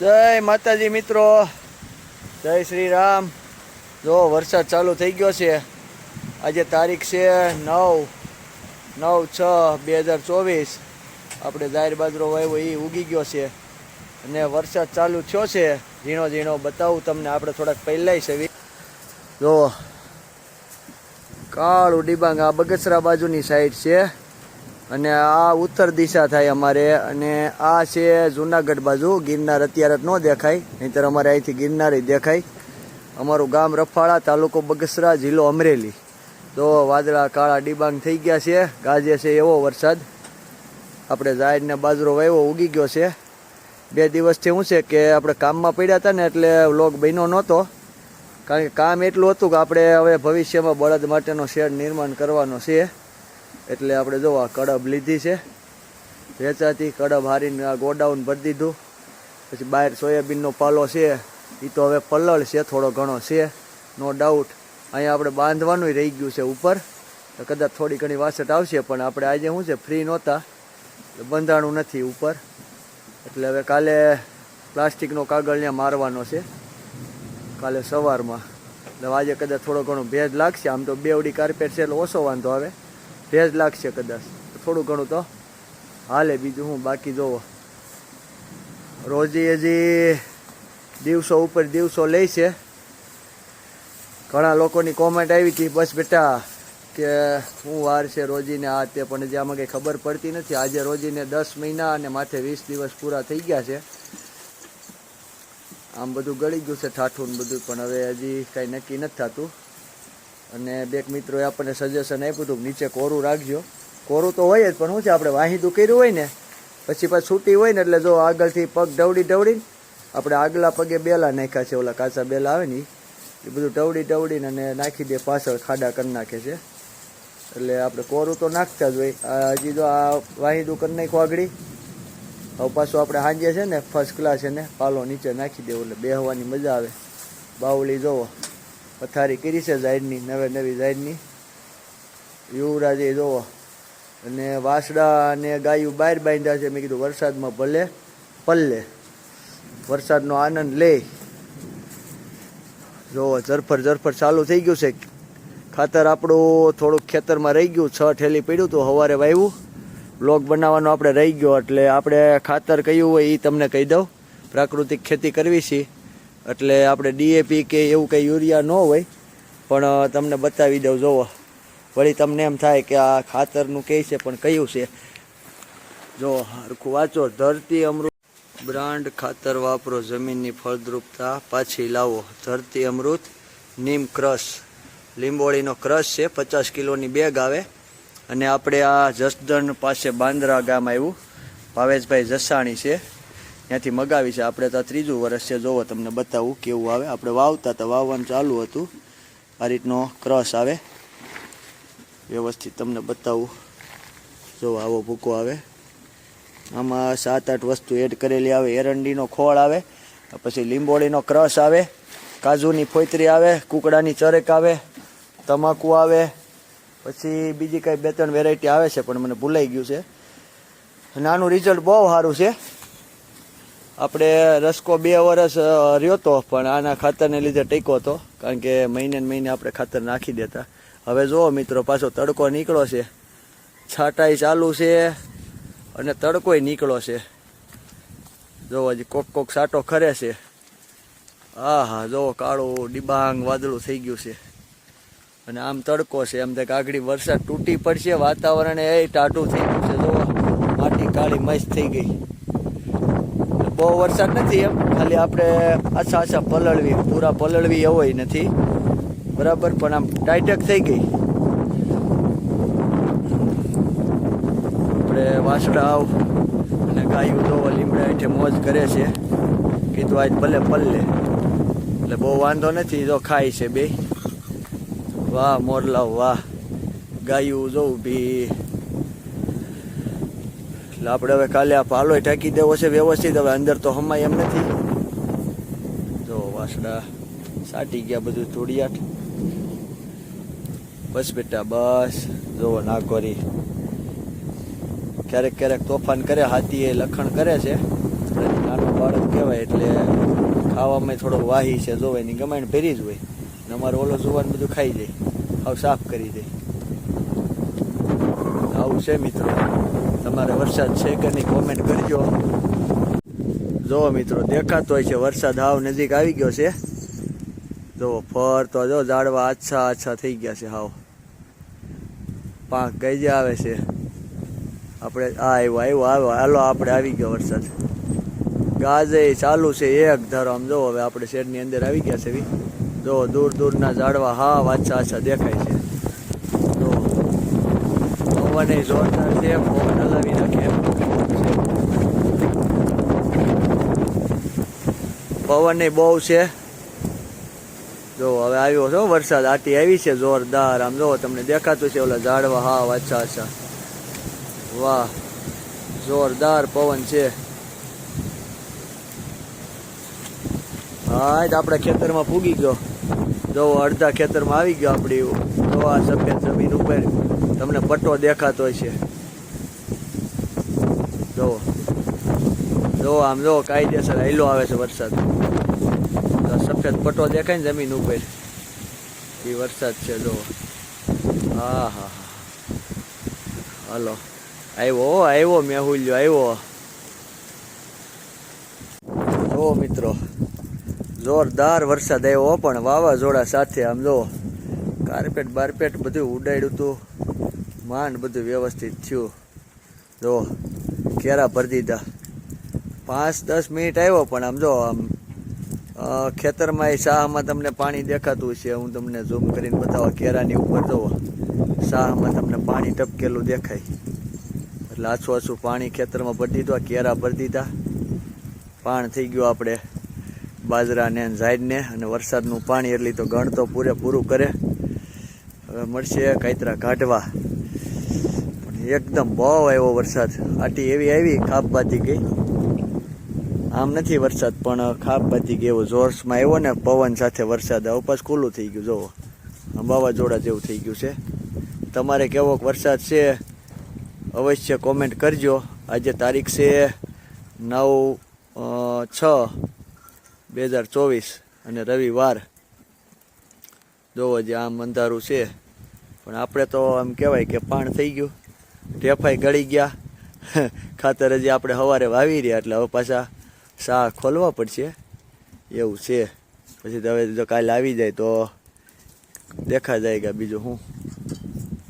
જય માતાજી મિત્રો. જય શ્રી રામ. જો વરસાદ ચાલુ થઈ ગયો છે. આજે તારીખ છે નવ નવ છ બે હજાર ચોવીસ. આપણે જાહેર બાજરો વાવ્યો એ ઉગી ગયો છે. અને વરસાદ ચાલુ થયો છે. ઝીણો ઝીણો બતાવું તમને આપણે થોડાક પહેલાંય છે. જો કાળું ડિબાંગ આ બગસરા બાજુની સાઈડ છે. અને આ ઉત્તર દિશા થાય અમારે, અને આ છે જુનાગઢ બાજુ. ગિરનાર અત્યારે ન દેખાય, નહીંતર અમારે અહીંથી ગિરનાર દેખાય. અમારું ગામ રફાળા તાલુકો બગસરા, જિલ્લો અમરેલી. તો વાદળા, કાળા ડિબાંગ થઈ ગયા છે. ગાજે છે એવો વરસાદ. આપણે જાહેરને બાજરો વાવ્યો ઉગી ગયો છે. બે દિવસથી શું છે કે આપણે કામમાં પડ્યા હતા ને એટલે લોક બન્યો નહોતો. કારણ કે કામ એટલું હતું કે આપણે હવે ભવિષ્યમાં બળદ માટેનો શેડ નિર્માણ કરવાનો છે. એટલે આપણે જો આ કડબ લીધી છે. વેચાતી કડબ હારીને આ ગોડાઉન ભરી દીધું. પછી બહાર સોયાબીનનો પાલો છે. એ તો હવે પલળ છે, થોડો ઘણો છે. નો ડાઉટ અહીંયા આપણે બાંધવાનું રહી ગયું છે ઉપર. કદાચ થોડી ઘણી વાસટ આવશે, પણ આપણે આજે શું છે ફ્રી નહોતા. બંધાણું નથી ઉપર. એટલે હવે કાલે પ્લાસ્ટિકનો કાગળ ત્યાં મારવાનો છે. કાલે સવારમાં. એટલે આજે કદાચ થોડો ઘણો ભેજ લાગશે. આમ તો બેવડી કાર્પેટ છે, એટલે ઓછો વાંધો આવે. ભેજ લાગશે કદાચ. થોડું ઘણું તો. હાલે, બીજું હું? બાકી જોવો. રોજી હજી દિવસો ઉપર દિવસો લે છે. ઘણા લોકોની કોમેન્ટ આવી હતી, બસ બેટા, કે શું વાર છે રોજીને આ તે, પણ હજી આમાં કંઈ ખબર પડતી નથી. આજે રોજીને દસ મહિના અને માથે વીસ દિવસ પૂરા થઈ ગયા છે. આમ બધું ગળી ગયું છે ઠાઠું બધું, પણ હવે હજી કાંઈ નક્કી નથી થતું. અને બે મિત્રોએ આપણને સજેશન આપ્યું હતું નીચે કોરું રાખજો. કોરું તો હોય જ, પણ શું છે, આપણે વાહિદું કર્યું હોય ને, પછી પાછું છૂટી હોય ને, એટલે જો આગળથી પગ ઢવડી ઢવડીને, આપણે આગલા પગે બેલા નાખ્યા છે, ઓલા કાચા બેલા આવે ને એ બધું ઢવડી ઢવડીને અને નાખી દે, પાછળ ખાડા કરી નાખે છે. એટલે આપણે કોરું તો નાખતા જ હોય. હજી તો આ વાહિદું કરી નાખ્યું આગળી, હવે પાછું આપણે સાંજે છે ને ફર્સ્ટ ક્લાસ એને પાલો નીચે નાખી દેવું, એટલે બેહવાની મજા આવે. બાવળી જોવો. પથારી કરી છે ઝાડની, નવે નવી ઝાડની. યુવરાજે જોવો. અને વાસડા અને ગાયું બહાર બાંધ્યા છે. મેં કીધું વરસાદમાં ભલે, પલ્લે. વરસાદનો આનંદ લે. જોવો, ઝરફર ઝરફર ચાલુ થઈ ગયું છે. ખાતર આપણું થોડુંક ખેતરમાં રહી ગયું. છ ઠેલી પડ્યું હતું સવારે વાવ્યું બ્લોગ બનાવવાનો આપણે રહી ગયો. એટલે આપણે ખાતર કયું હોય એ તમને કહી દઉં. પ્રાકૃતિક ખેતી કરવી છે. એટલે આપણે ડીએપી કે એવું કંઈ યુરિયા ન હોય, પણ તમને બતાવી દઉં, જોવો. વળી તમને એમ થાય કે આ ખાતરનું કહે છે, પણ કયું છે? જો, હરખું વાંચો. ધરતી અમૃત બ્રાન્ડ ખાતર વાપરો, જમીનની ફળદ્રુપતા પાછી લાવો. ધરતી અમૃત, નીમ ક્રશ. લીંબોળીનો ક્રશ છે, પચાસ કિલોની બેગ આવે. અને આપણે આ જસદણ પાસે બાંદ્રા ગામ આવ્યું. ભાવેશભાઈ જસાણી છે. ત્યાંથી મગાવી છે. આપણે તો ત્રીજું વર્ષ છે. જોવો તમને બતાવું કેવું આવે. આપણે વાવતા તો વાવવાનું ચાલુ હતું. આ રીતનો ક્રશ આવે. વ્યવસ્થિત તમને બતાવું. જો આવો ભૂકો આવે. આમાં સાત આઠ વસ્તુ એડ કરેલી આવે. એરંડીનો ખોળ આવે. પછી લીંબોળીનો ક્રશ આવે. કાજુની ફોતરી આવે. કુકડાની ચરેક આવે. તમાકુ આવે. પછી બીજી કાંઈ બે ત્રણ વેરાયટી આવે છે, પણ મને ભૂલાઈ ગયું છે. અને આનું રિઝલ્ટ બહુ સારું છે. આપણે રસકો બે વર્ષ રહ્યો તો, પણ આના ખાતરને લીધે ટેકો હતો, કારણ કે મહિને મહિને આપણે ખાતર નાખી દેતા. હવે જુઓ મિત્રો, પાછો તડકો નીકળો છે. છાંટાઈ ચાલુ છે અને તડકોય નીકળો છે. જો હજી કોક કોક સાટો ખરે છે. હા હા જુઓ કાળું ડિબાંગ વાદળું થઈ ગયું છે. અને આમ તડકો છે એમ તો આગળ વરસાદ તૂટી પડશે, વાતાવરણ એ ટાટું થઈ ગયું છે. જો માટી કાળી મસ્ત થઈ ગઈ. બહુ વરસાદ નથી એમ. ખાલી આપણે આછા આછા પલળવી, પૂરા પલળવી એવોય નથી. બરાબર, પણ આમ ટાઈટક થઈ ગઈ. આપણે વાસડા આવ અને ગાયું તો લીમડા હેઠે મોજ કરે છે. કીધું આજ ભલે પલ્લે એટલે બહુ વાંધો નથી, જો ખાય છે બે. વાહ, મોરલાવ, વાહ. ગાયું જોઉં બી એટલે આપણે હવે કાલે આ પાલો ઢાંકી દેવો છે વ્યવસ્થિત. હવે અંદર તો હમાય એમ નથી. જો વાસડા સાટી ગયા બધું ધૂળિયાટ બસ બેટા, બસ. જોવો નાગોરી. ક્યારેક ક્યારેક તોફાન કરે, હાથી એ લખણ કરે છે. નાનો બાળક કહેવાય એટલે ખાવામાં થોડો વાહી છે જોવે ની ગમાઈને ભેરી જ હોય. ને અમારો ઓલો જુવાન બધું ખાઈ જાય આવ સાફ કરી દે. આવું છે મિત્રો. તમારે વરસાદ છે કે નહીં કોમેન્ટ કરજો. જો મિત્રો, દેખાતો હોય છે વરસાદ હાવ નજીક આવી ગયો છે. જો ફર તો જો ઝાડવા આછા આછા થઈ ગયા છે હાવ. પાક કઈ જે આવે છે. આપણે આ આવ્યો આવ્યો આવ્યો, હાલો, આપણે આવી ગયો વરસાદ. ગાજે ચાલુ છે એક ધારો, આમ જો હવે આપણે શેડની અંદર આવી ગયા છે. જો દૂર દૂરના ઝાડવા હાવ આછા આછા દેખાય છે. પવન જોરદાર છે, પવન હલાવી નાખે. પવન બહુ છે. જો હવે આવ્યો છો વરસાદ આટી આવી છે જોરદાર. આમ જો તમને દેખાતું છે ઓલા ઝાડવા, હા અચ્છા અચ્છા વાહ, જોરદાર પવન છે. હા તો આપણા ખેતરમાં પૂગી ગયો. જો અડધા ખેતરમાં આવી ગયો આપણી જો આ સફેદ જમીન ઉપર. તમને પટ્ટો દેખાતો છે જો જો આમ જો કાયદેસર હેલો આવે છે વરસાદ. સફેદ પટ્ટો દેખાય ને જમીન ઉપર. એ વરસાદ છે જો હા હા હાલો. આવ્યો આવ્યો મેહુલ્યો આવ્યો જો મિત્રો. જોરદાર વરસાદ આવ્યો પણ વાવાઝોડા સાથે આમ જો કાર્પેટ બારપેટ બધું ઉડાડ્યું હતું માંડ બધું વ્યવસ્થિત થયું. જો, કેરા ભરી દીધા. પાંચ દસ મિનિટ આવ્યો, પણ આમ જો, આમ ખેતરમાં એ શાહમાં તમને પાણી દેખાતું છે હું તમને ઝૂમ કરીને બતાવવા કેરાની ઉપર જુઓ શાહમાં તમને પાણી ટપકેલું દેખાય. એટલે આછું આછું પાણી ખેતરમાં ભરી દીધું કેરા ભરી દીધા. પાણ થઈ ગયું આપણે બાજરાને ઝાડને અને વરસાદનું પાણી એટલી તો ગણ તો પૂરેપૂરું કરે. હવે મળશે કાયતરા કાઢવા એકદમ બહુ આવ્યો વરસાદ. આટી એવી આવી ખાપ બાજી ગઈ. આમ નથી વરસાદ, પણ ખાપ બાજી ગઈ જોશમાં આવ્યો ને, પવન સાથે વરસાદ અવપાસ ખુલ્લું થઈ ગયું આમ વાવાઝોડા જેવું થઈ ગયું છે. તમારે કેવો વરસાદ છે, અવશ્ય કોમેન્ટ કરજો. આજે તારીખ છે નવ છ, બે હજાર ચોવીસ અને રવિવાર. જોવો જે આમ અંધારું છે. પણ આપણે તો આમ કહેવાય કે પાણ થઈ ગયું. ઢેફાઈ ગળી ગયા. ખાતર હજી આપણે સવારે વાવી રહ્યા એટલે હવે પાછા શાહ ખોલવા પડશે. એવું છે. પછી હવે જો કાલે આવી જાય તો દેખા જાય કે બીજું શું.